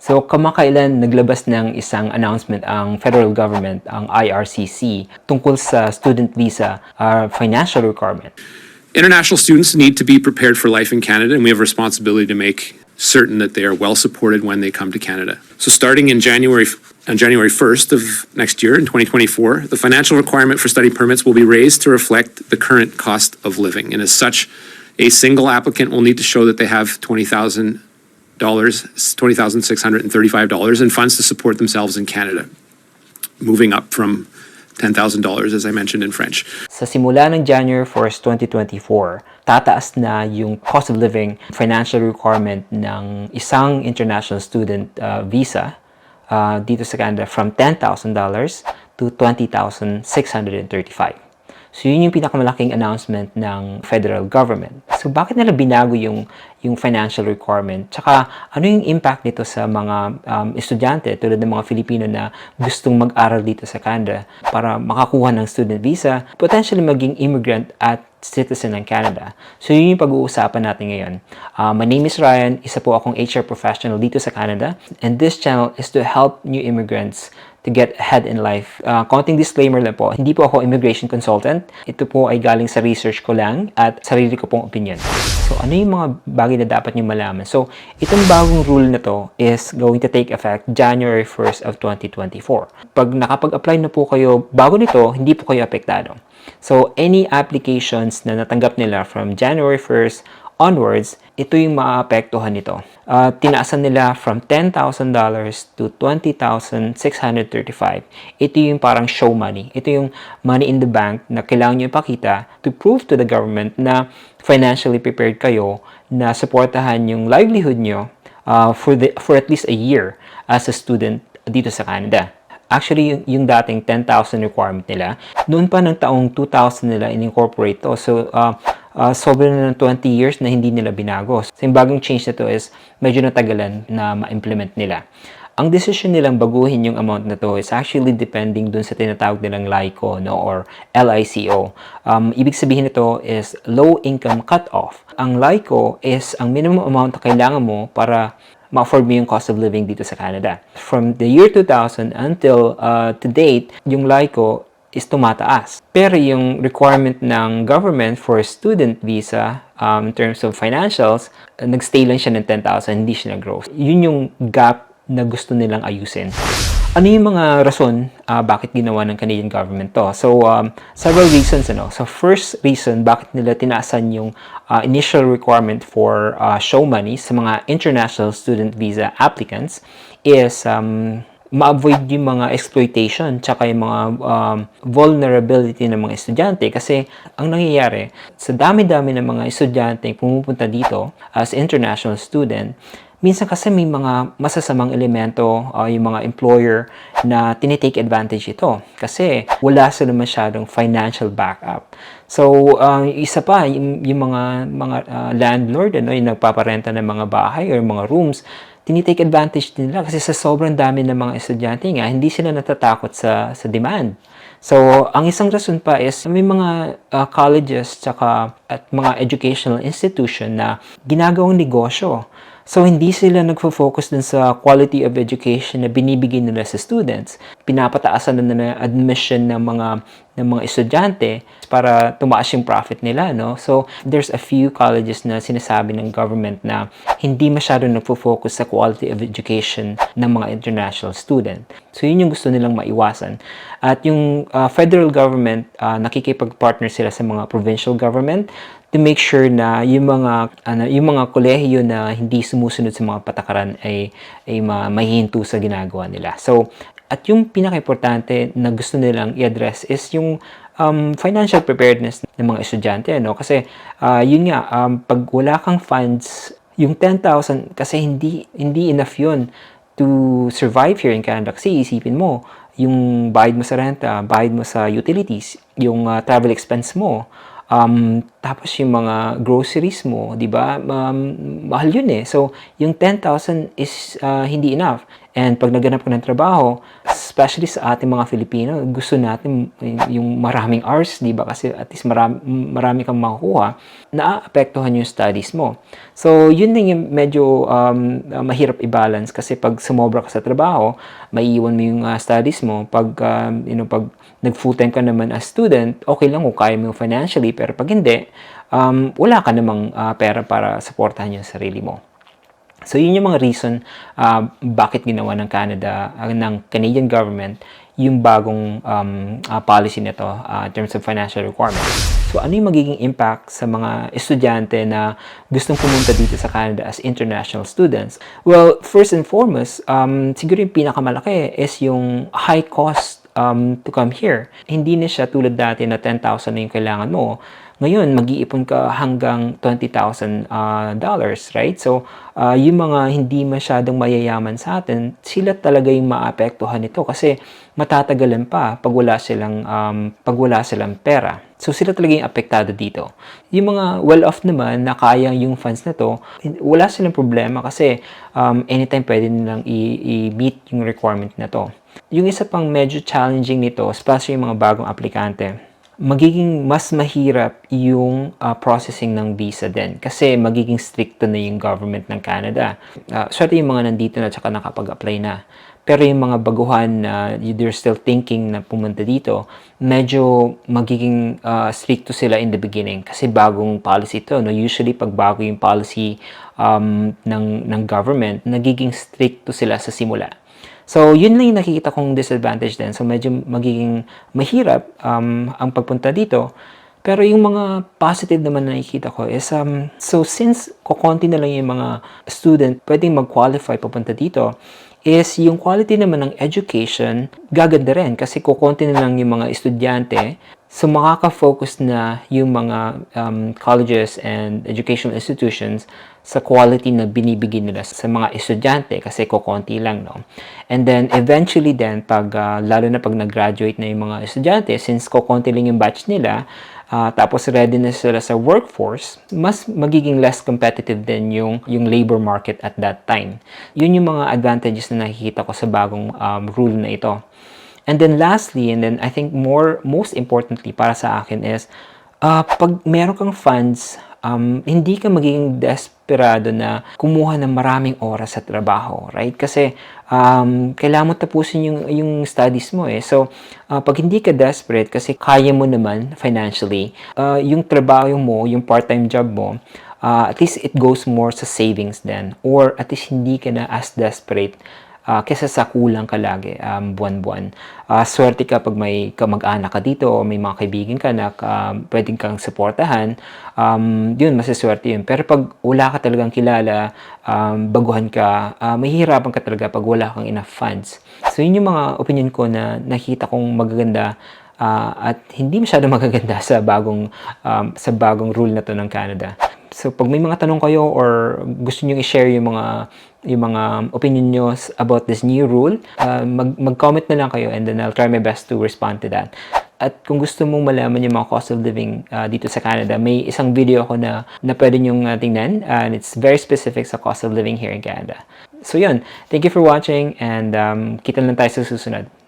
So, kamakailan naglabas ng isang announcement ang federal government, ang IRCC, tungkol sa student visa uh, financial requirement. International students need to be prepared for life in Canada, and we have a responsibility to make certain that they are well supported when they come to Canada. So, starting in January on January 1st of next year in 2024, the financial requirement for study permits will be raised to reflect the current cost of living, and as such, a single applicant will need to show that they have twenty thousand dollars, twenty thousand six hundred and funds to support themselves in Canada, moving up from ten thousand dollars, as I mentioned in French. Sa simula ng January 1st, 2024, tataas na yung cost of living financial requirement ng isang international student uh, visa uh, dito sa Canada from $10,000 to $20,635. So yun yung pinakamalaking announcement ng federal government. So bakit nila binago yung yung financial requirement? Tsaka ano yung impact nito sa mga um, estudyante tulad ng mga Filipino na gustong mag-aral dito sa Canada para makakuha ng student visa, potentially maging immigrant at citizen ng Canada. So yun yung pag-uusapan natin ngayon. Uh, my name is Ryan, isa po akong HR professional dito sa Canada and this channel is to help new immigrants to get ahead in life. Uh, konting disclaimer lang po, hindi po ako immigration consultant. Ito po ay galing sa research ko lang at sarili ko pong opinion. So ano yung mga bagay na dapat nyo malaman? So itong bagong rule na to is going to take effect January 1st of 2024. Pag nakapag-apply na po kayo bago nito, hindi po kayo apektado. So any applications na natanggap nila from January 1st onwards, ito yung maapektuhan nito. Uh, tinaasan nila from $10,000 to $20,635. Ito yung parang show money. Ito yung money in the bank na kailangan nyo ipakita to prove to the government na financially prepared kayo na supportahan yung livelihood nyo uh, for, the, for at least a year as a student dito sa Canada. Actually, yung, yung dating 10,000 requirement nila, noon pa ng taong 2000 nila in-incorporate to. So, uh, uh, sobrang ng 20 years na hindi nila binago. So, yung bagong change na to is medyo natagalan na ma-implement nila. Ang decision nilang baguhin yung amount na to is actually depending dun sa tinatawag nilang LICO no, or LICO. Um, ibig sabihin nito is Low Income Cutoff. Ang LICO is ang minimum amount na kailangan mo para ma-afford mo yung cost of living dito sa Canada. From the year 2000 until uh, to date, yung LICO is tumataas. Pero yung requirement ng government for student visa um, in terms of financials, uh, nagstay lang siya ng 10,000, hindi siya nag-grow. Yun yung gap na gusto nilang ayusin. Ano yung mga rason uh, bakit ginawa ng Canadian government to? So, um, several reasons. Ano? So, first reason bakit nila tinaasan yung uh, initial requirement for uh, show money sa mga international student visa applicants is um, ma-avoid yung mga exploitation tsaka yung mga um, vulnerability ng mga estudyante kasi ang nangyayari sa dami-dami ng mga estudyante pumupunta dito as international student minsan kasi may mga masasamang elemento uh, yung mga employer na tinitake advantage ito kasi wala sila masyadong financial backup. So, uh, isa pa, yung, yung mga, mga uh, landlord, ano, yung nagpaparenta ng mga bahay or mga rooms, tinitake advantage nila kasi sa sobrang dami ng mga estudyante nga, hindi sila natatakot sa, sa demand. So, ang isang rason pa is may mga uh, colleges tsaka at mga educational institution na ginagawang negosyo So, hindi sila nagfo-focus dun sa quality of education na binibigay nila sa students. Pinapataasan na nila admission ng mga ng mga estudyante para tumaas yung profit nila, no? So, there's a few colleges na sinasabi ng government na hindi masyado nagfo-focus sa quality of education ng mga international student. So, yun yung gusto nilang maiwasan. At yung uh, federal government, uh, nakikipag-partner sila sa mga provincial government to make sure na yung mga ano yung mga kolehiyo na hindi sumusunod sa mga patakaran ay ay ma, mahihinto sa ginagawa nila. So at yung pinaka-importante na gusto nilang i-address is yung um, financial preparedness ng mga estudyante ano kasi uh, yun nga um, pag wala kang funds yung 10,000 kasi hindi hindi enough yun to survive here in Canada kasi isipin mo yung bayad mo sa renta, bayad mo sa utilities, yung uh, travel expense mo, Um, tapos yung mga groceries mo, 'di ba? Um, mahal 'yun eh. So, yung 10,000 is uh, hindi enough. And pag naghanap ka ng trabaho, especially sa ating mga Filipino, gusto natin yung maraming hours, di ba? Kasi at least marami, marami kang makukuha, naaapektuhan yung studies mo. So, yun din yung medyo um, mahirap i-balance kasi pag sumobra ka sa trabaho, maiiwan mo yung uh, studies mo. Pag, um, you know, pag nag full-time ka naman as student, okay lang kung kaya mo financially, pero pag hindi, um, wala ka namang uh, pera para supportahan yung sarili mo. So, yun yung mga reason uh, bakit ginawa ng Canada, uh, ng Canadian government, yung bagong um, uh, policy nito uh, in terms of financial requirements. So, ano yung magiging impact sa mga estudyante na gustong pumunta dito sa Canada as international students? Well, first and foremost, um, siguro yung pinakamalaki is yung high cost um, to come here. Hindi na siya tulad dati na 10,000 na yung kailangan mo. Ngayon, mag-iipon ka hanggang $20,000 uh, dollars, right? So, uh, yung mga hindi masyadong mayayaman sa atin, sila talaga yung maapektuhan nito kasi matatagalan pa pag wala silang, um, pag wala silang pera. So, sila talaga yung apektado dito. Yung mga well-off naman na kaya yung funds na to, wala silang problema kasi um, anytime pwede nilang i-meet yung requirement na to. Yung isa pang medyo challenging nito, especially yung mga bagong aplikante, magiging mas mahirap yung uh, processing ng visa din kasi magiging stricto na yung government ng Canada. Uh, swerte yung mga nandito na tsaka nakapag-apply na. Pero yung mga baguhan na uh, they're still thinking na pumunta dito, medyo magiging uh, stricto sila in the beginning kasi bagong policy ito. No? Usually, pag bago yung policy um, ng, ng government, nagiging stricto sila sa simula. So, yun lang yung nakikita kong disadvantage din. So, medyo magiging mahirap um, ang pagpunta dito. Pero yung mga positive naman na nakikita ko is, um, so since kukonti na lang yung mga student pwedeng mag-qualify papunta dito, is yung quality naman ng education gaganda rin kasi kukonti na lang yung mga estudyante So makaka-focus na yung mga um, colleges and educational institutions sa quality na binibigay nila sa mga estudyante kasi kukonti lang, no? And then eventually then, pag, uh, lalo na pag nag-graduate na yung mga estudyante, since kukonti lang yung batch nila, uh, tapos ready na sila sa workforce, mas magiging less competitive din yung, yung labor market at that time. Yun yung mga advantages na nakikita ko sa bagong um, rule na ito. And then lastly, and then I think more, most importantly para sa akin is, uh, pag meron kang funds, um, hindi ka magiging desperado na kumuha ng maraming oras sa trabaho, right? Kasi um, kailangan mo tapusin yung, yung studies mo eh. So, uh, pag hindi ka desperate kasi kaya mo naman financially, uh, yung trabaho mo, yung part-time job mo, uh, at least it goes more sa savings then. Or at least hindi ka na as desperate uh, kesa sa kulang ka lagi um, buwan-buwan. Uh, swerte ka pag may kamag-anak ka dito o may mga kaibigan ka na um, pwedeng kang supportahan, um, yun, masaswerte yun. Pero pag wala ka talagang kilala, um, baguhan ka, uh, mahihirapan ka talaga pag wala kang enough funds. So yun yung mga opinion ko na nakita kong magaganda uh, at hindi masyado magaganda sa bagong um, sa bagong rule na to ng Canada. So pag may mga tanong kayo or gusto niyo i-share yung mga yung mga opinion nyo about this new rule, uh, mag- mag-comment na lang kayo and then I'll try my best to respond to that. At kung gusto mong malaman yung mga cost of living uh, dito sa Canada, may isang video ako na, na pwede nyong uh, tingnan and it's very specific sa cost of living here in Canada. So yun, thank you for watching and um, kita lang tayo sa susunod.